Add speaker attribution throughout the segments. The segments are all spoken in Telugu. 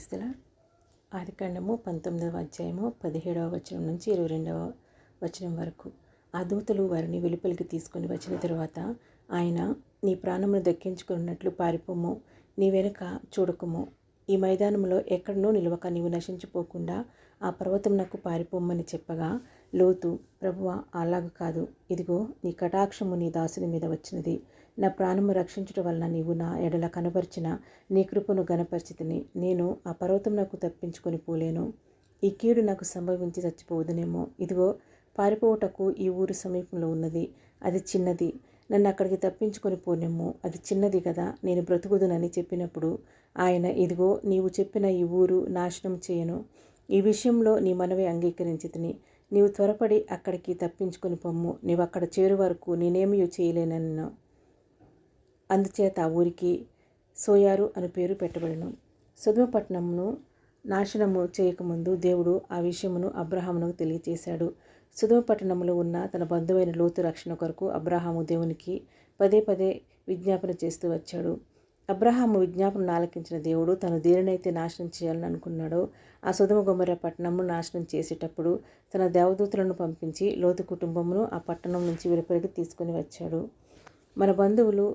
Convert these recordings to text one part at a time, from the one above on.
Speaker 1: క్రైస్తుల ఆదికాండము పంతొమ్మిదవ అధ్యాయము పదిహేడవ వచనం నుంచి ఇరవై రెండవ వచనం వరకు. ఆ దూతలు వారిని వెలుపలికి తీసుకొని వచ్చిన తరువాత ఆయన నీ ప్రాణమును దక్కించుకున్నట్లు పారిపోము నీ వెనుక చూడకుము. ఈ మైదానంలో ఎక్కడనో నిలవక నీవు నశించిపోకుండా ఆ పర్వతమునకు పారిపోమ్మని చెప్పగా లోతు ప్రభువ అలాగు కాదు. ఇదిగో నీ కటాక్షము నీ దాసుని మీద వచ్చినది. నా ప్రాణము రక్షించుట వలన నీవు నా ఎడల కనపరిచిన నీ కృపను గణపరిచితిని నేను ఆ పర్వతం నాకు తప్పించుకొని పోలేను. ఈ కీడు నాకు సంభవించి చచ్చిపోవదునేమో. ఇదిగో పారిపోవుటకు ఈ ఊరు సమీపంలో ఉన్నది. అది చిన్నది. నన్ను అక్కడికి తప్పించుకొని పోనేమో అది చిన్నది కదా. నేను బ్రతుకుదునని చెప్పినప్పుడు ఆయన ఇదిగో నీవు చెప్పిన ఈ ఊరు నాశనం చేయను. ఈ విషయంలో నీ మనవి అంగీకరించితిని. నీవు త్వరపడి అక్కడికి తప్పించుకొని పొమ్ము. నీవు అక్కడ చేరు వరకు నేనేమీ చేయలేనన్ను అందుచేత ఆ ఊరికి సోయారు అని పేరు పెట్టబడను. సుధమపట్నంను నాశనము చేయకముందు దేవుడు ఆ విషయమును అబ్రహామునకు తెలియచేశాడు. సుధుమపట్టణంలో ఉన్న తన బంధువైన లోతు రక్షణ కొరకు అబ్రహాము దేవునికి పదే పదే విజ్ఞాపన చేస్తూ వచ్చాడు. అబ్రహాము విజ్ఞాపన ఆలకించిన దేవుడు తను దేనినైతే నాశనం చేయాలని అనుకున్నాడో ఆ సుధుమ గుమ్మర పట్టణము నాశనం చేసేటప్పుడు తన దేవదూతలను పంపించి లోతు కుటుంబమును ఆ పట్టణం నుంచి వెలుపలికి తీసుకుని వచ్చాడు. మన బంధువులు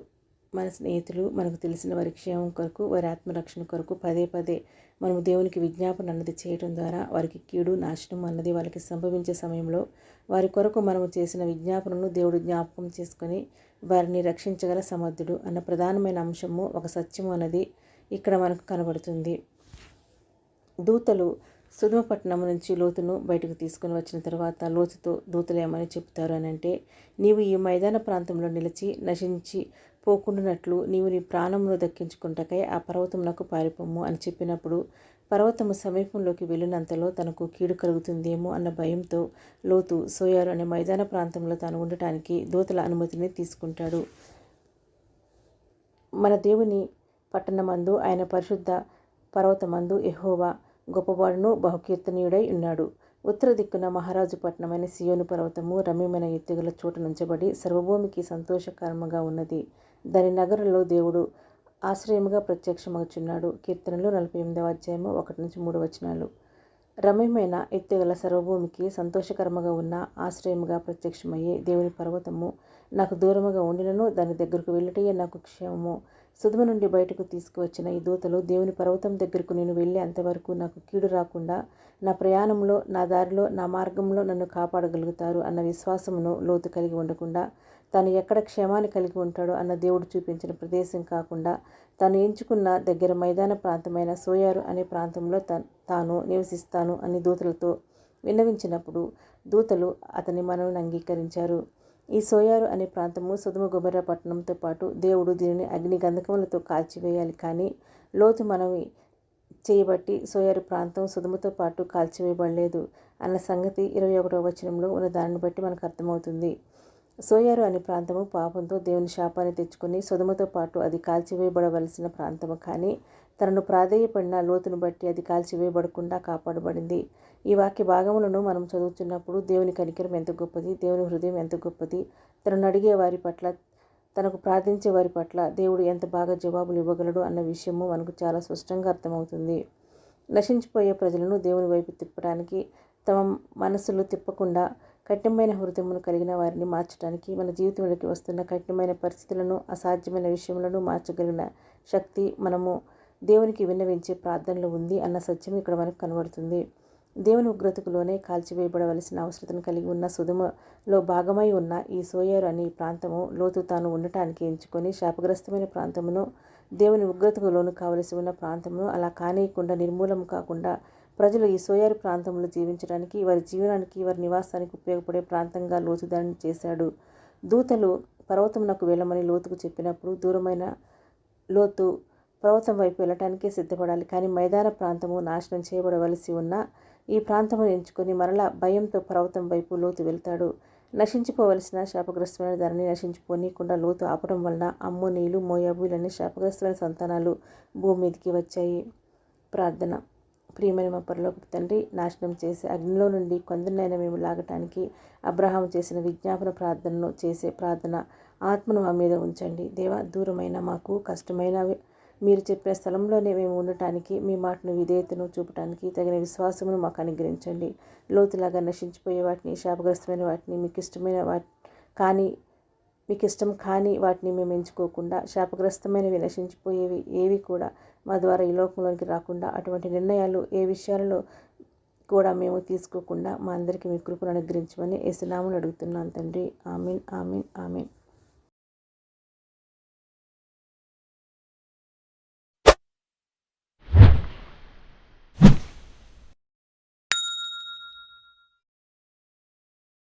Speaker 1: మన స్నేహితులు మనకు తెలిసిన వారి క్షేమం కొరకు వారి ఆత్మరక్షణ కొరకు పదే పదే మనము దేవునికి విజ్ఞాపన అన్నది చేయడం ద్వారా వారికి కీడు నాశనం అన్నది వాళ్ళకి సంభవించే సమయంలో వారి కొరకు మనము చేసిన విజ్ఞాపనను దేవుడు జ్ఞాపకం చేసుకొని వారిని రక్షించగల సమర్థుడు అన్న ప్రధానమైన అంశము ఒక సత్యము అన్నది ఇక్కడ మనకు కనబడుతుంది. దూతలు సుధుమపట్నం నుంచి లోతును బయటకు తీసుకుని వచ్చిన తర్వాత లోతుతో దూతలేమని చెప్తారు అని అంటే నీవు ఈ మైదాన ప్రాంతంలో నిలిచి నశించి పోకుండానట్లు నీవు నీ ప్రాణమును దక్కించుకుంటకై ఆ పర్వతమునకు పారిపోము అని చెప్పినప్పుడు పర్వతము సమీపంలోకి వెళ్ళినంతలో తనకు కీడు కలుగుతుందేమో అన్న భయంతో లోతు సోయారు అనే మైదాన ప్రాంతంలో తాను ఉండటానికి దూతల అనుమతిని తీసుకుంటాడు. మన దేవుని పట్టణమందు ఆయన పరిశుద్ధ పర్వతమందు ఎహోవా గొప్పవాడును బహుకీర్తనీయుడై ఉన్నాడు. ఉత్తర దిక్కున మహారాజు పట్టణమైన సియోను పర్వతము రమ్యమైన ఎత్తుగల చోట నుంచబడి సర్వభూమికి సంతోషకరముగా ఉన్నది. దాని నగరంలో దేవుడు ఆశ్రయముగా ప్రత్యక్షమగుచున్నాడు. కీర్తనలు నలభై ఎనిమిదవ అధ్యాయము ఒకటి నుంచి మూడు వచనాలు. రమ్యమైన ఎత్తుగల సర్వభూమికి సంతోషకరముగా ఉన్న ఆశ్రయముగా ప్రత్యక్షమయ్యే దేవుని పర్వతము నాకు దూరముగా ఉండినను దాని దగ్గరకు వెళ్ళటయే నాకు క్షేమము. సుధుమ నుండి బయటకు తీసుకువచ్చిన ఈ దూతలు దేవుని పర్వతం దగ్గరకు నేను వెళ్ళే అంతవరకు నాకు కీడు రాకుండా నా ప్రయాణంలో నా దారిలో నా మార్గంలో నన్ను కాపాడగలుగుతారు అన్న విశ్వాసమును లోతు కలిగి ఉండకుండా తను ఎక్కడ క్షేమాన్ని కలిగి ఉంటాడో అన్న దేవుడు చూపించిన ప్రదేశం కాకుండా తను ఎంచుకున్న దగ్గర మైదాన ప్రాంతమైన సోయారు అనే ప్రాంతంలో తాను నివసిస్తాను అని దూతలతో విన్నవించినప్పుడు దూతలు అతని మనవిని అంగీకరించారు. ఈ సోయారు అనే ప్రాంతము సుధుమ గుబెర్ర పట్టణంతో పాటు దేవుడు దీనిని అగ్ని గంధకములతో కాల్చివేయాలి కానీ లోతు మనవి చేయబట్టి సోయారు ప్రాంతం సుధముతో పాటు కాల్చివేయబడలేదు అన్న సంగతి ఇరవై ఒకటవ వచనంలో ఉన్న దానిని బట్టి మనకు అర్థమవుతుంది. సోయారు అనే ప్రాంతము పాపంతో దేవుని శాపాన్ని తెచ్చుకుని సుధమతో పాటు అది కాల్చివేయబడవలసిన ప్రాంతము. కానీ తనను ప్రాధేయపడిన లోతును బట్టి అది కాల్చివేయబడకుండా కాపాడబడింది. ఈ వాక్య భాగములను మనం చదువుతున్నప్పుడు దేవుని కనికరం ఎంత గొప్పది దేవుని హృదయం ఎంత గొప్పది తనను అడిగే వారి పట్ల తనకు ప్రార్థించే వారి పట్ల దేవుడు ఎంత బాగా జవాబులు ఇవ్వగలడు అన్న విషయము మనకు చాలా స్పష్టంగా అర్థమవుతుంది. నశించిపోయే ప్రజలను దేవుని వైపు తిప్పడానికి తమ మనసులు తిప్పకుండా కఠినమైన హృదయమును కలిగిన వారిని మార్చడానికి మన జీవితంలోకి వస్తున్న కఠినమైన పరిస్థితులను అసాధ్యమైన విషయములను మార్చగలిగిన శక్తి మనము దేవునికి విన్నవించే ప్రార్థనలో ఉంది అన్న సత్యం ఇక్కడ మనకు కనబడుతుంది. దేవుని ఉగ్రతకులోనే కాల్చివేయబడవలసిన అవసరతను కలిగి ఉన్న సుధుమలో భాగమై ఉన్న ఈ సోయారు అనే ప్రాంతము లోతు తాను ఉండటానికి ఎంచుకొని శాపగ్రస్తమైన ప్రాంతమును దేవుని ఉగ్రతకు లోను కావలసి ఉన్న ప్రాంతమును అలా కానియకుండా నిర్మూలం కాకుండా ప్రజలు ఈ సోయారు ప్రాంతంలో జీవించడానికి వారి జీవనానికి వారి నివాసానికి ఉపయోగపడే ప్రాంతంగా లోతుదారిని చేశాడు. దూతలు పర్వతమునకు వెళ్ళమని లోతుకు చెప్పినప్పుడు దూరమైన లోతు పర్వతం వైపు వెళ్ళటానికే సిద్ధపడాలి. కానీ మైదాన ప్రాంతము నాశనం చేయబడవలసి ఉన్న ఈ ప్రాంతమును ఎంచుకొని మరలా భయంతో పర్వతం వైపు లోతు వెళ్తాడు. నశించిపోవలసిన శాపగ్రస్తమైన ధరని నశించిపోనీయకుండా లోతు ఆపడం వలన అమ్మోనీలు మోయాబులనే శాపగ్రస్తమైన సంతానాలు భూమి మీదకి వచ్చాయి. ప్రార్థన. ప్రియమైన మా పరలోక తండ్రి నాశనం చేసే అగ్నిలో నుండి కొందరినైనా మేము లాగటానికి అబ్రహాం చేసిన విజ్ఞాపన ప్రార్థనను చేసే ప్రార్థన ఆత్మను మా మీద ఉంచండి. దేవ దూరమైన మాకు కష్టమైన మీరు చెప్పే స్థలంలోనే మేము ఉండటానికి మీ మాటను విధేయతను చూపడానికి తగిన విశ్వాసమును మాకు అనుగ్రహించండి. లోతులాగా నశించిపోయే వాటిని శాపగ్రస్తమైన వాటిని మీకు ఇష్టమైన వాటి కానీ మీకు ఇష్టం కానీ వాటిని మేము ఎంచుకోకుండా శాపగ్రస్తమైనవి నశించిపోయేవి ఏవి కూడా మా ద్వారా ఈ లోకంలోనికి రాకుండా అటువంటి నిర్ణయాలు ఏ విషయాలలో కూడా మేము తీసుకోకుండా మా అందరికీ మీ కృపను అనుగ్రహించమని ఏసునామని అడుగుతున్నాను తండ్రి. Amen amen amen.